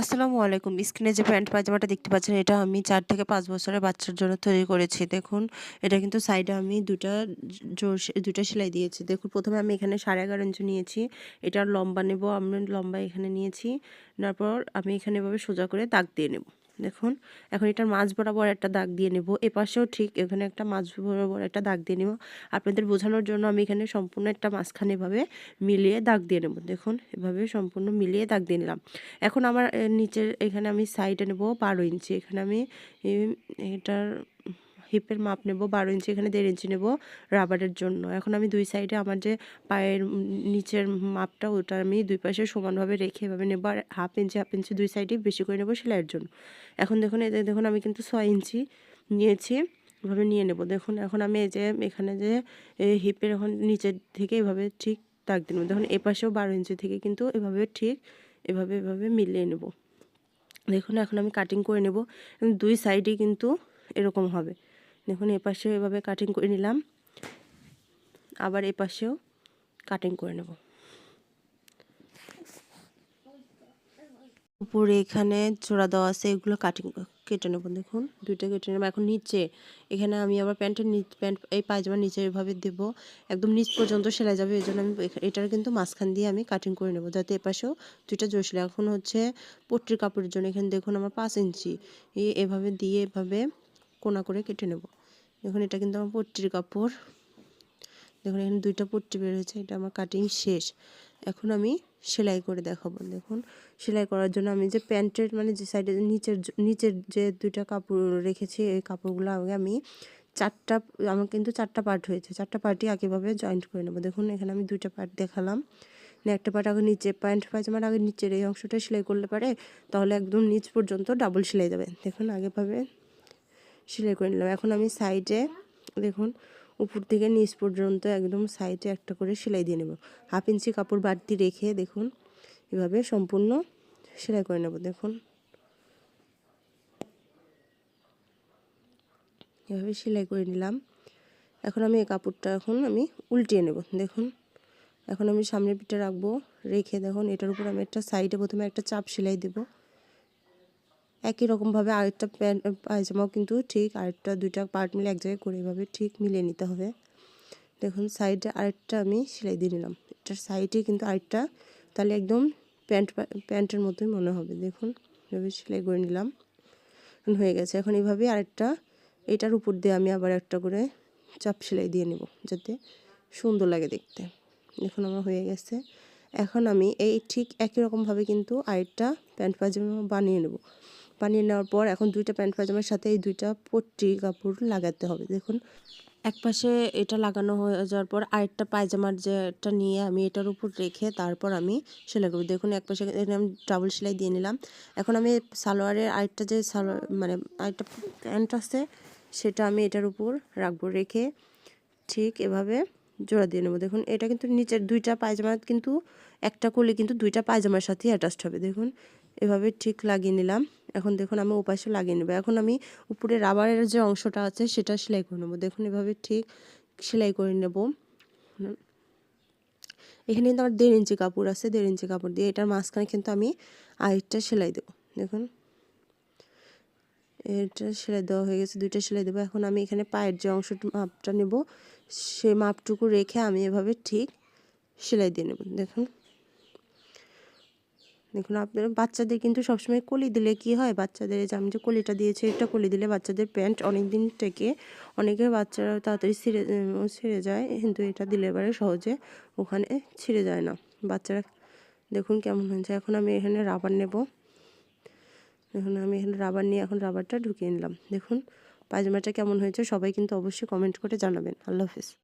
আসসালামু আলাইকুম। স্ক্রিনে যে প্যান্ট পাজামাটা দেখতে পাচ্ছেন, এটা আমি চার থেকে পাঁচ বছরের বাচ্চার জন্য তৈরি করেছি। দেখুন, এটা কিন্তু সাইডে আমি দুটা জোর দুটা সেলাই দিয়েছি। দেখুন, প্রথমে আমি এখানে সাড়ে এগারো ইঞ্চি নিয়েছি। এটা লম্বা নেব, আমি লম্বা এখানে নিয়েছি। তারপর আমি এখানে এভাবে সোজা করে দাগ দিয়ে নেব। দেখুন, এখন এটার মাছ বরাবর একটা দাগ দিয়ে নেব। এপাশেও ঠিক এখানে একটা মাছ বরাবর একটা দাগ দিয়ে নেব। আপনাদের বোঝানোর জন্য আমি এখানে সম্পূর্ণ একটা মাঝখানে এভাবে মিলিয়ে দাগ দিয়ে নেব। দেখুন, এভাবে সম্পূর্ণ মিলিয়ে দাগ দিয়ে নিলাম। এখন আমার নিচের, এখানে আমি সাইডে নেব বারো ইঞ্চি। এখানে আমি এটার হিপের মাপ নেব, বারো ইঞ্চি এখানে দেড় ইঞ্চি নেব রাবারের জন্য। এখন আমি দুই সাইডে আমার যে পায়ের নিচের মাপটা ওটা আমি দুই পাশে সমানভাবে রেখে এভাবে নেব আর হাফ ইঞ্চি হাফ ইঞ্চি দুই সাইডেই বেশি করে নেব সেলাইয়ের জন্য। এখন দেখুন এতে দেখুন, আমি কিন্তু ছয় ইঞ্চি নিয়েছি, এভাবে নিয়ে নেব। দেখুন, এখন আমি এই যে এখানে যে হিপের এখন নিচের থেকে এভাবে ঠিক দাগ দিয়ে নেব। দেখুন এপাশেও বারো ইঞ্চি থেকে কিন্তু এভাবে ঠিক এভাবে এভাবে মিলিয়ে নেব। দেখুন, এখন আমি কাটিং করে নেব। দুই সাইডই কিন্তু এরকম হবে। দেখুন এপাশেও এভাবে কাটিং করে নিলাম। আবার এপাশেও কাটিং করে নেব। উপরে এখানে চোড়া দেওয়া আছে, এগুলো কাটিং কেটে নেব, দেখুন। দুইটা কেটে নেব, এখন নিচে। এখানে আমি আবার প্যান্টের নিচ প্যান্ট এই পায়জামার নিচে এভাবে দেব। একদম নিচ পর্যন্ত সেলাই যাবে এই জন্য আমি এটার কিন্তু মাঝখান দিয়ে আমি কাটিং করে নেব, যাতে এপাশেও দুইটা জোর সেলাই। এখন হচ্ছে পট্টির কাপড়ের জন্য, এখানে দেখুন আমার পাঁচ ইঞ্চি। এভাবে দিয়ে, এভাবে কোনা করে কেটে নেব। দেখুন, এটা কিন্তু আমার পট্টির কাপড়। দেখুন, এখানে দুইটা পট্টি বেরোয়েছে এটা আমার কাটিং শেষ। এখন আমি সেলাই করে দেখাবো, দেখুন। সেলাই করার জন্য আমি যে প্যান্টের মানে যে সাইডে নিচের নিচের যে দুইটা কাপড় রেখেছি, এই কাপড়গুলো আগে আমি চারটা, আমার কিন্তু চারটা পার্ট হয়েছে। চারটা পার্টই আগেভাবে জয়েন্ট করে নেব। দেখুন, এখানে আমি দুইটা পার্ট দেখালাম। একটা পার্ট আগে নিচে প্যান্ট পায়জামার আগে নিচের এই অংশটা সেলাই করলে পারে, তাহলে একদম নিচ পর্যন্ত ডাবল সেলাই যাবে। দেখুন আগেভাবে সেলাই করে নিলাম। এখন আমি সাইডে, দেখুন, উপর থেকে নিচ পর্যন্ত একদম সাইডে একটা করে সেলাই দিয়ে নেব। হাফ ইঞ্চি কাপড় বাড়তি রেখে, দেখুন, এভাবে সম্পূর্ণ সেলাই করে নেব, দেখুন। এভাবে সেলাই করে নিলাম। এখন আমি এই কাপড়টা এখন আমি উল্টিয়ে নেব, দেখুন। এখন আমি সামনের পিঠে রাখব, রেখে, দেখুন, এটার উপর আমি একটা সাইডে প্রথমে একটা চাপ সেলাই দেবো। একই রকমভাবে আরেকটা প্যান্ট পায়জামাও কিন্তু ঠিক আরেকটা, দুইটা পার্ট মিলে এক জায়গায় করে এভাবে ঠিক মিলিয়ে নিতে হবে। দেখুন সাইডে আরেকটা আমি সেলাই দিয়ে নিলাম। এটার সাইডে কিন্তু আরেকটা, তাহলে একদম প্যান্ট প্যান্টের মতোই মনে হবে। দেখুন, এভাবে সেলাই করে নিলাম। হয়ে গেছে। এখন এইভাবে আরেকটা, এটার উপর দিয়ে আমি আবার একটা করে চাপ সেলাই দিয়ে নেব, যাতে সুন্দর লাগে দেখতে। দেখুন, আমার হয়ে গেছে। এখন আমি এই ঠিক একই রকমভাবে কিন্তু আরেকটা প্যান্ট পাজামা বানিয়ে নেব। বানিয়ে নেওয়ার পর এখন দুইটা প্যান্ট পাজামার সাথে এই দুইটা পট্টি কাপড় লাগাতে হবে, দেখুন। এক পাশে এটা লাগানো হয়ে যাওয়ার পর আরেকটা পায়জামার যেটা নিয়ে আমি এটার উপর রেখে তারপর আমি সেলাই করব। দেখুন, এক পাশে আমি ডাবল সেলাই দিয়ে নিলাম। এখন আমি সালোয়ারের আরেকটা যে সালোয়ার মানে আরেকটা প্যান্ট আছে, সেটা আমি এটার উপর রাখব, রেখে ঠিক এভাবে জোড়া দিয়ে নেব। দেখুন, এটা কিন্তু নিচের দুইটা পায়জামা কিন্তু একটা করলে কিন্তু দুইটা পায়জামার সাথেই অ্যাটাচড হবে, দেখুন। এভাবে ঠিক লাগিয়ে নিলাম। এখন দেখুন আমি ওপাশে লাগিয়ে নেব। এখন আমি উপরে রাবারের যে অংশটা আছে সেটা সেলাই করে নেব। দেখুন এভাবে ঠিক সেলাই করে নেব। এখানে কিন্তু আমার দেড় ইঞ্চি কাপড় আছে, দেড় ইঞ্চি কাপড় দিয়ে এটার মাঝখানে কিন্তু আমি আরেকটা সেলাই দেবো। দেখুন। এটা সেলাই দেওয়া হয়ে গেছে, দুইটা সেলাই দেবো। এখন আমি এখানে পায়ের যে অংশটা মাপটা নেব, সে মাপটুকু রেখে আমি এভাবে ঠিক সেলাই দিয়ে নেব। দেখুন। দেখুন, আপনার বাচ্চাদের কিন্তু সবসময় কলি দিলে কি হয়? বাচ্চাদের যে আমি যে কলিটা দিয়েছি, এটা কলি দিলে বাচ্চাদের প্যান্ট অনেক দিন থেকে অনেকের বাচ্চারা তাড়াতাড়ি ছিঁড়ে ছিঁড়ে যায়, কিন্তু এটা দিলে এবারে সহজে ওখানে ছিঁড়ে যায় না। বাচ্চারা, দেখুন কেমন হয়েছে। এখন আমি এখানে রাবার নেব। এখন আমি এখানে রাবার নিয়ে এখন রাবারটা ঢুকিয়ে নিলাম। দেখুন, পায়জামাটা কেমন হয়েছে? সবাই কিন্তু অবশ্যই কমেন্ট করে জানাবেন। আল্লাহ হাফিজ।